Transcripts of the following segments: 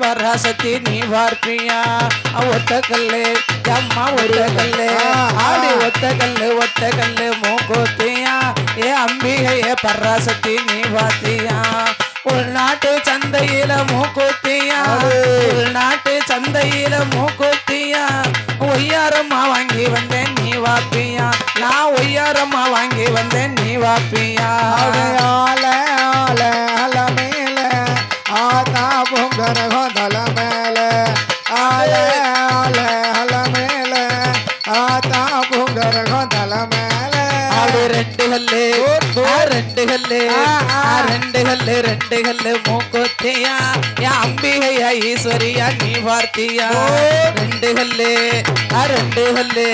பராசக்தி நீ பார்ப்பியா ஒத்த கல்லு அம்மா ஒத்த கல்லு. ஆடி ஒத்த கல்லு ஒத்த கல்லு மூக்கோத்தியா? ஏ அம்பிகையே பராசக்தி நீ பார்த்தியா உள்நாட்டு சந்தையில மூக்குத்தியா? உள்நாட்டு சந்தையில மூக்குத்தியா? ஒய்யாரம்மா வாங்கி வந்தேன் நீ வாப்பியா நான் ஒய்யாரம்மா வாங்கி வந்தேன் நீ வாப்பியா ஆத்தா பொங்கரகம் தல மேல. ஆல ஆல அல மேல. ஆத்தா பொங்கரகம் தல மேல. ஆடு ரெண்டு கல்லு ரெண்டு கல்லு ரெண்டு கல்லு ரெண்டு கல்லு மூக்குத்தியா. என் அம்பிகையா ஈஸ்வரியா நீ பார்த்தியா ரெண்டு கல்லு ரெண்டு கல்லு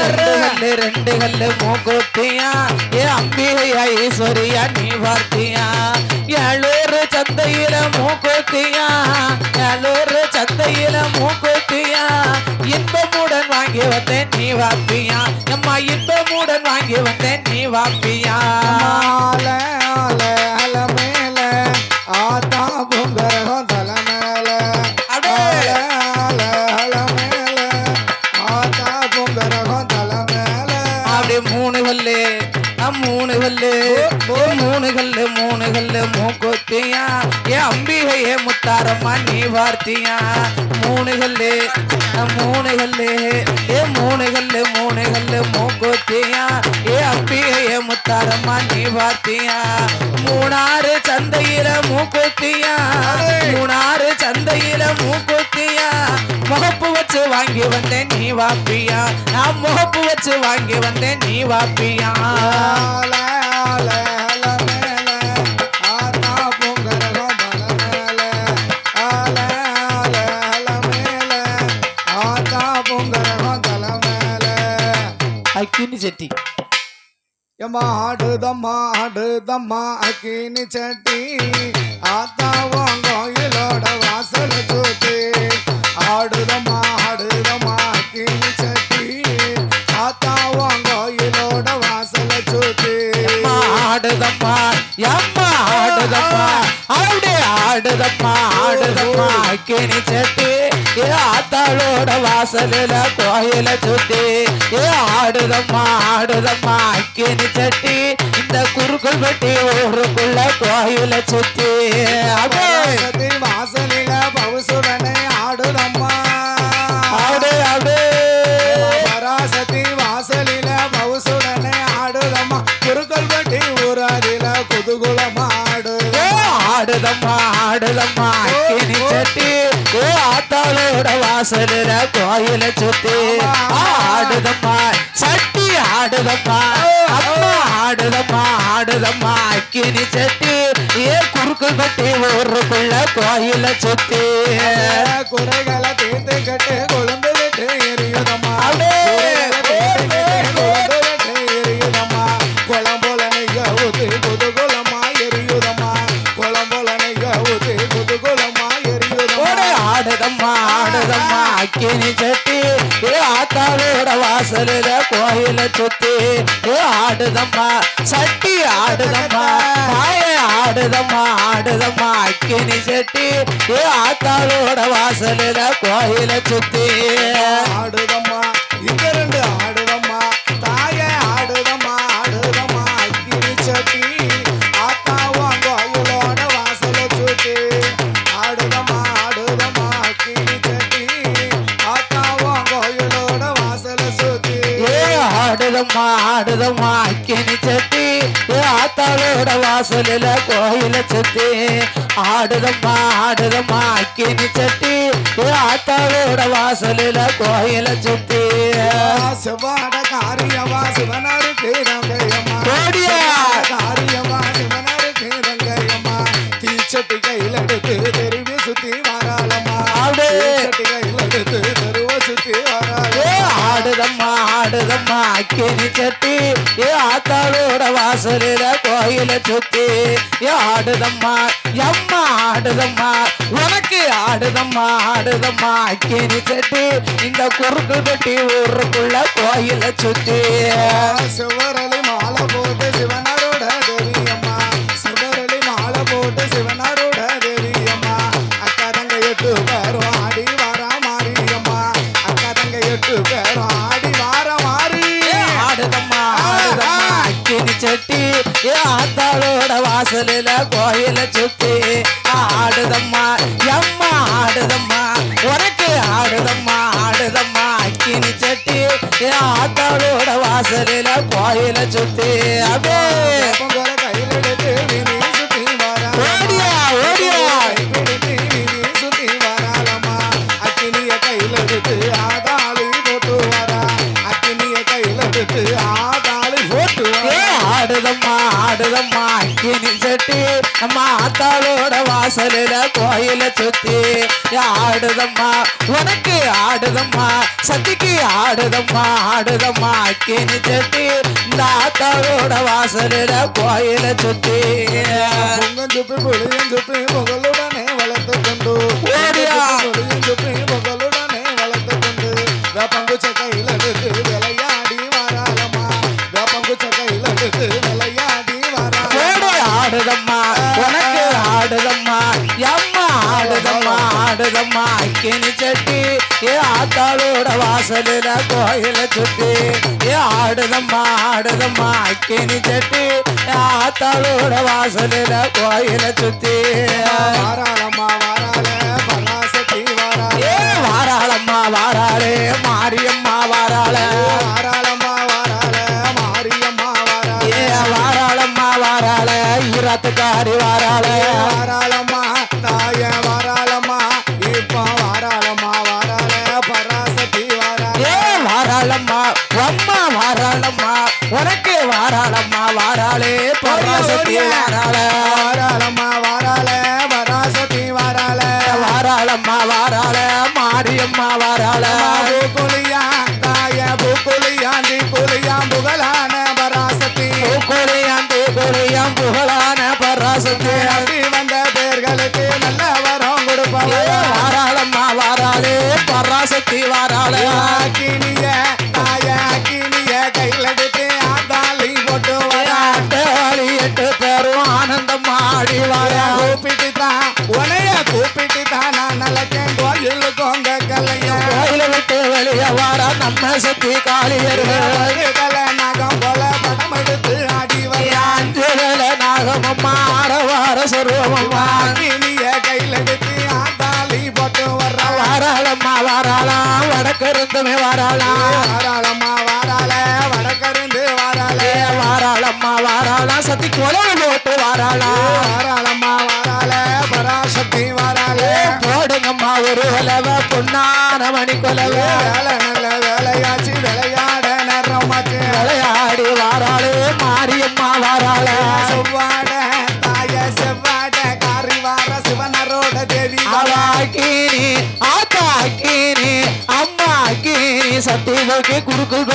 ரெண்டு கல்லு ரெண்டு கல்லு மூக்குத்தியா. என் அம்பிகையா ஈஸ்வரியா நீ பார்த்தியா சந்தையில மூக்கோத்தியா? வார்த்தியா? மூணு கல்லு மூணு கல்லு ஏ மூணு கல்லு மூணு கல்லு மூக்குத்தியா ஏ அம்பிகையே முத்தாரம்மா நீ வார்த்தியா? மூணாறு சந்தையில மூக்குத்தியா? மூணாறு சந்தையில மூக்குத்தியா? முகப்பு வச்சு வாங்கி வந்தேன் நீ வாப்பியா? நான் முகப்பு வச்சு வாங்கி வந்தேன் நீ வாப்பியா? அக்கினி செட்டி. எம்மா ஆடுதம்மா ஆடுதம்மா அக்கினி சட்டி. ஆத்தா கோயிலோட வாசல் தூத்து ஆடுதம்மா ஆடுதம்மா அக்கினி சட்டி. ஆத்தா கோயிலோட வாசல் தூத்து ஆடுதம்மா எம்மா ஆடுதம்மா அப்படி ஆடுதம்மா ஆடுதம்மா அக்கினி செட்டி. ஏ ஆத்தாளோட வாசலில கோயில சுத்தி ஏ ஆடுதம்மா ஆடுதம்மா அக்கினி செட்டி இந்த குறுக்குள் வெட்டி ஊருக்குள்ள கோயில சுத்தி. வாசலில பவுசுடனே ஆடுதம்மா. ஆடு ஆடு பராசக்தி வாசலில பவுசுடனே ஆடுதம்மா. குறுக்கல் பட்டி ஊராதில குதுகுலமா ஆடுதம்மா ஆடுதம்மா அக்கினி செட்டி. ஏ ஆத்தாளோட வாசலில கோயில சுத்தி. ஆடுதம்மா சட்டி ஆடுதம்மா அம்மா ஆடுதம்மா ஆடுதம்மா அக்கினி செட்டி. ஏ குறுக்கு கட்டி ஊருக்குள்ள கோயில சுத்தி. குறைகளை தீர்த்து கட்டு கொழுந்து விட்டு எரியுதம்மா. ஆடுதம்மா அக்கினி சட்டி. ஏ ஆத்தாவோட வாசலில கோயில சுத்தி. ஏ ஆடுதம்மா சட்டி ஆடுதம்மா தாய ஆடுதம்மா ஆடுதம்மா அக்கினி சட்டி. ஏ ஆத்தாவோட வாசலில கோயில சுத்தி. ஆடுதம்மா இந்த ரெண்டு ஆடு ஆடுதம்மா ஆடுதம்மா அக்கினி ஏ ஆத்தாளோட வாசலில கோயில சுத்தி ஆடுதம்மா ஆடுதம்மா அக்கினி ஏ ஆத்தாளோட வாசலில கோயில சுத்தி செவ்வாட காரியமா சிவனருக்கு ரங்கையம்மா கோடியா! காரியமா சிவனருக்கு ரங்கையம்மா தீச்சட்டி கையில எடுத்து தெருவி சுத்தி வராளம்மா. ஆடு. அக்கினி சட்டி ஏ ஆத்தாளோட வாசலில கோயில சுத்தி ஏ ஆடுதம்மா எம்மா ஆடுதம்மா உனக்கு ஆடுதம்மா ஆடுதம்மா அக்கினி சட்டி இந்த குறுக்கு பெட்டி ஊருக்குள்ள கோயில சுத்தி. சிவரலி மாலை போட்டு சிவனா வாசலில கோயில சுத்தி ஆடுதம்மா எம்மா ஆடுதம்மா. உனக்கு ஆடுதம்மா ஆடுதம்மா. அக்கினி சட்டி ஆத்தாளோட வாசலில கோயில சுத்தி. அப்படியே ஆடுதம்மா ஆடுதம்மா. அக்கினி சட்டி நம்ம ஆத்தாளோட வாசலில கோயில சுத்தி. ஆடுதம்மா உனக்கு ஆடுதம்மா சத்திக்கு ஆடுதம்மா ஆடுதம்மா அக்கினி சட்டி. இந்த ஆத்தாளோட வாசலில கோயில சுத்தி. சுப்பி சுப்பி வளர்த்து கொண்டு. சுப்பி வளர்த்து கொண்டு. வேப்பங்குச்ச கையில் ஆடுதம்மா அக்கினி சட்டி ஏ ஆத்தாளோட வாசலில கோயில சுத்தி ஏ ஆடுதம்மா ஆடுதம்மா அக்கினி சட்டி ஏ ஆத்தாளோட வாசலில கோயில சுத்தி. வாராளம்மா வாராள பராசக்தி வாராள. ஏ வாராளம்மா வாராளே மாரியம்மா வாராள. வாராளம்மா வாராள மாரியம்மா வாராள. ஏ வாராளம்மா வாராள ஈரத்துக்காரி வாராள. பராசக்தி வாராள வாராளம்மா சக்தி காளியர்கள் நகம் போல படம் எடுத்து ஆடி வரையா அஞ்சுதல நாகமம்மா ஆரவார சொருவமம்மா அக்கினிய கையில் எடுத்து ஆத்தாளி போட்டு வர்றா வாராளம்மா வாராளாம் வடக்கிருந்துமே வாராளாம் வாராளம்மா வாராள வடக்கருந்து வாராள. வாராளம்மா வாராளாம் சத்தி கொலை போட்டு வாராளாம் வாராளம்மா வாராள பராசக்தி வாராள. போடுங்கம்மா ஒரு கொலவ. பொன்னான மணி கொலவ நல்ல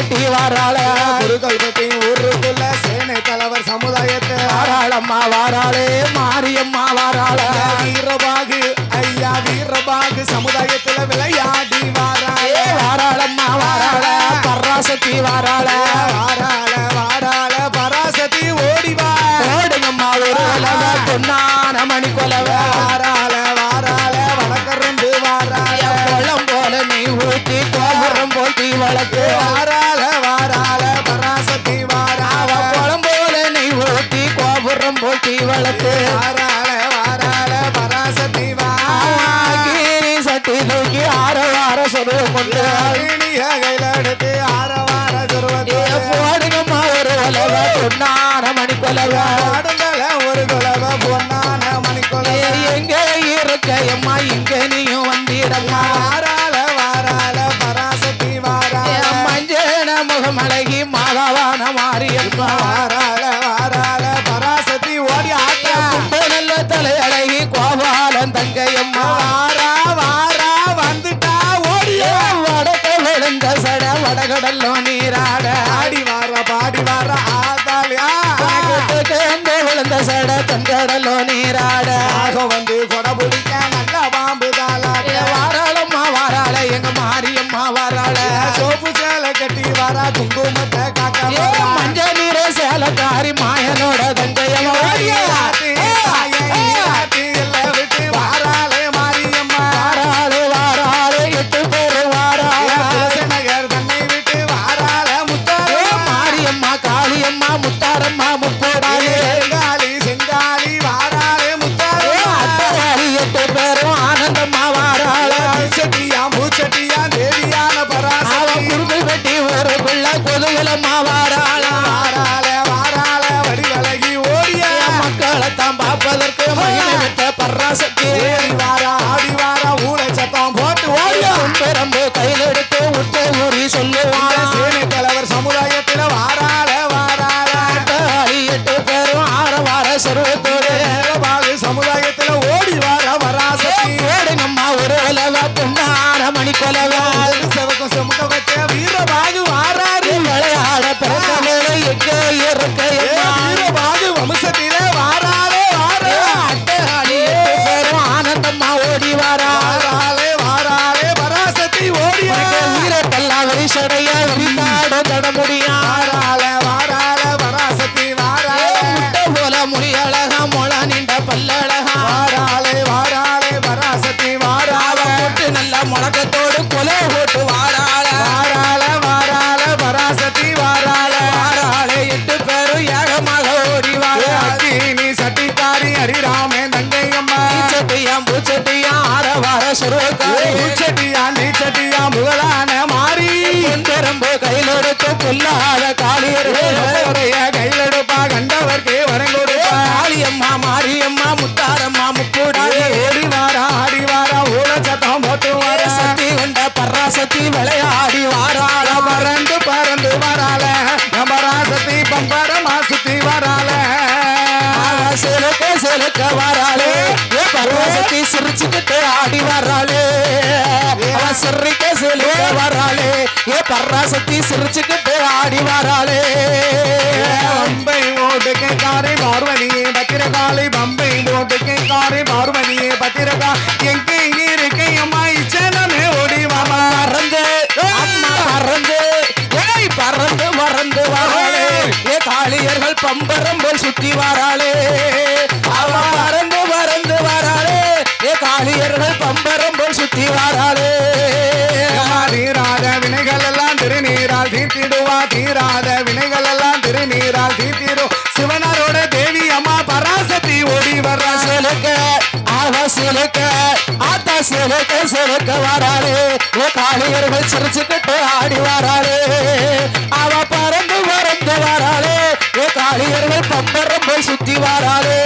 கட்டி வாராள. குருகல்பட்டி ஊருக்குள்ள சேனை தலைவர் சமுதாயத்தை. வாராளம்மா வாராளே மாரியம்மா வாராள. வீரபாகு ஐயா வீரபாகு சமுதாயத்துல விளையாடி வாராள. வாராளம்மா வாராள பராசக்தி வாராள. பொன்னான பராசக்தி சிரிச்சுக்கிட்டு ஆடி வராளே. தீராத வினைகள் எல்லாம் திருநீரால் தீர்த்திடும். சிவனாரோட தேவி அம்மா பராசக்தி ஓடி வர்றா. சிலுக்க அவ சிலுக்க ஆத்தா சிலுக்க சிலுக்க வாராளே. ஓ காளியர்கள் சிரிச்சுக்கிட்டு ஆடி வாராளே. அவ பறந்து பறந்து வாராளே. ஓ காளியர்கள் பம்பரம் போய் சுத்தி வாராளே.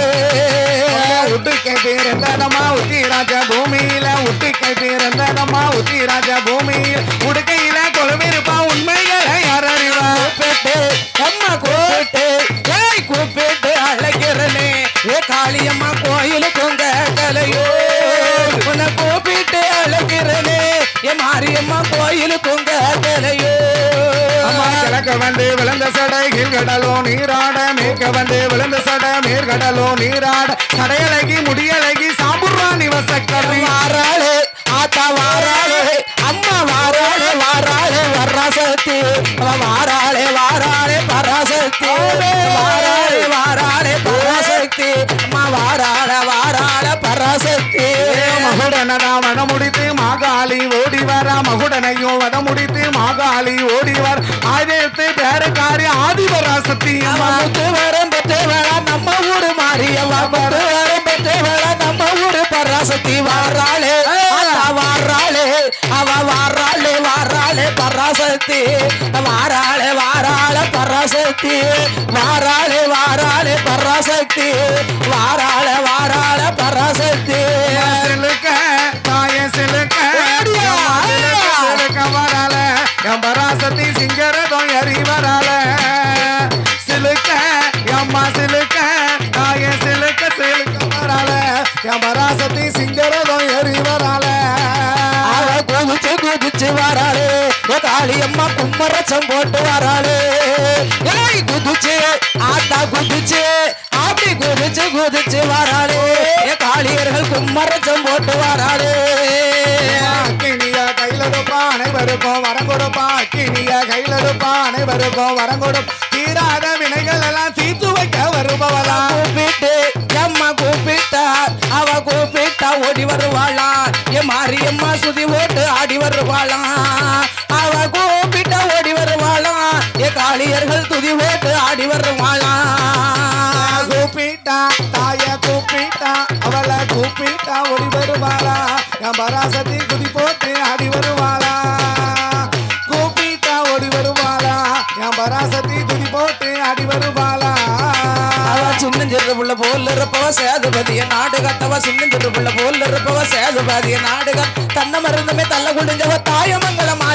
உட்டுக்கை பேரந்தனமா உத்தி ராஜ பூமியில. உட்டுக்கை பேரந்தனமா உத்தி ராஜ பூமியில். விழுந்த சடை கீழ்கடலோ நீராட மேற்க வந்து விழுந்த சடை மேற்கடலோ நீராட. சடையழகி முடியழகி சாம்புராணி வசக்கரி வாராளே ஆத்தா வாராளே அம்மா வாராளே வாராளே வர்றாசக்தி வாராளே வாராளே பராசக்தி. வாராளே வாராளே பராசக்தி. அம்மா வாராள வாராள பராசக்தி. மகுடனதா மகுடனையும் வட முடித்து மாகாளி ஓடி வர ஆயிரத்து பேருக்காரி முத்து வரம் பெற்று வேளா நம்ம ஊரு முத்து வரம் பெற்று வேளா நம்ம ஊரு பராசக்தி வாராளே. வாராளே. அவ வாராளே வாராளே பராசக்தி. வாராளே வாராள பராசக்தி. வாராளே வாராளே பராசக்தி. வாராள வாராள பராசக்தி. என் சிங்கரதம் எறிவரால சிலுக்க எம்மா சிலுக்க தாய சிலுக்க சிலுக்க வரால என் பராசக்தி சிங்கரதம் எறிவரால குதிச்சு குதிச்சு வராளே. ஏ காளியம்மா கும்மரச்சம் போட்டு வராளே. ஏய் குதிச்சு ஆத்தா குதிச்சு அப்படி குதிச்சு குதிச்சு வராளே. காளியர்கள் கும்மரச்சம் போட்டு வராளே. எடுப்பா அனைவருக்கும் வரம் கொடுப்பா அக்கினிய கையில எடுப்பா அனைவருக்கும் வரம் கொடுப்பா தீராத வினைகள் எல்லாம் தீர்த்து வைக்க வருபவளா கூப்பிட்டு அம்மா கூப்பிட்டா அவ கூப்பிட்டா ஓடி வருவாளா ஏ மாரியம்மா சுதி ஓட்டு ஆடி வருவாளா அவ கூப்பிட்டா ஓடி வருவாளா ஏ காளியர்கள் துதி ஓட்டு ஆடி வருவாளா கூப்பிட்டா தாய கூப்பிட்டா அவளை கூப்பிட்டா ஓடி வருவாளா என் பராசக்தி குதி சின்னஞ்சிறு புள்ள போல் இருப்பவ சேதுபதிய நாடுகத்தவ சின்னஞ்சிறு புள்ள போல் இருப்பவ சேதுபதிய நாடுக தன்ன மருந்துமே தள்ள குடிஞ்சவ தாயமங்கலம்